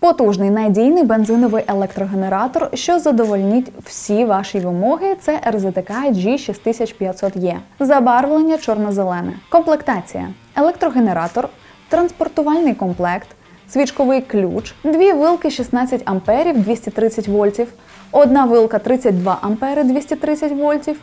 Потужний надійний бензиновий електрогенератор, що задовольнить всі ваші вимоги, це РЗТК G6500E. Забарвлення чорно-зелене. Комплектація: електрогенератор, транспортувальний комплект, свічковий ключ, дві вилки 16 амперів 230 вольтів, одна вилка 32 ампери 230 вольтів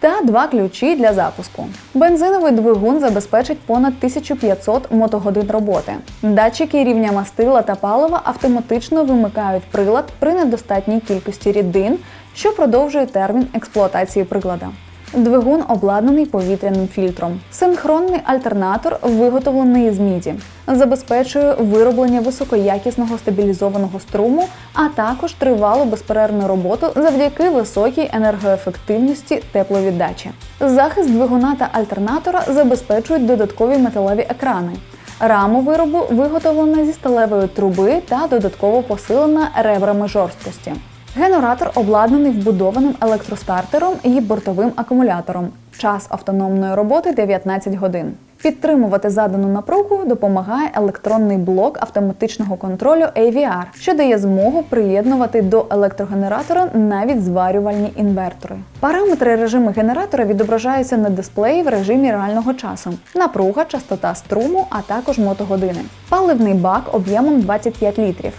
та два ключі для запуску. Бензиновий двигун забезпечить понад 1500 мотогодин роботи. Датчики рівня мастила та палива автоматично вимикають прилад при недостатній кількості рідин, що продовжує термін експлуатації прилада. Двигун обладнаний повітряним фільтром. Синхронний альтернатор виготовлений з міді, забезпечує вироблення високоякісного стабілізованого струму, а також тривалу безперервну роботу завдяки високій енергоефективності тепловіддачі. Захист двигуна та альтернатора забезпечують додаткові металеві екрани. Раму виробу виготовлена зі сталевої труби та додатково посилена ребрами жорсткості. Генератор обладнаний вбудованим електростартером і бортовим акумулятором. Час автономної роботи 19 годин. Підтримувати задану напругу допомагає електронний блок автоматичного контролю AVR, що дає змогу приєднувати до електрогенератора навіть зварювальні інвертори. Параметри режиму генератора відображаються на дисплеї в режимі реального часу: напруга, частота струму, а також мотогодини. Паливний бак об'ємом 25 літрів.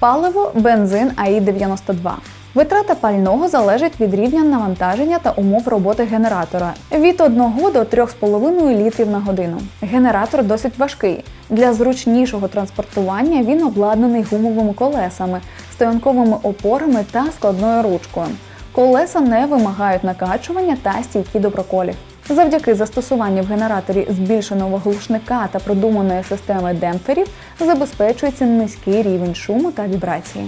Паливо бензин АІ-92. Витрата пального залежить від рівня навантаження та умов роботи генератора від 1 до 3,5 літрів на годину. Генератор досить важкий. Для зручнішого транспортування він обладнаний гумовими колесами, стоянковими опорами та складною ручкою. Колеса не вимагають накачування та стійкі до проколів. Завдяки застосуванню в генераторі збільшеного глушника та продуманої системи демпферів забезпечується низький рівень шуму та вібрації.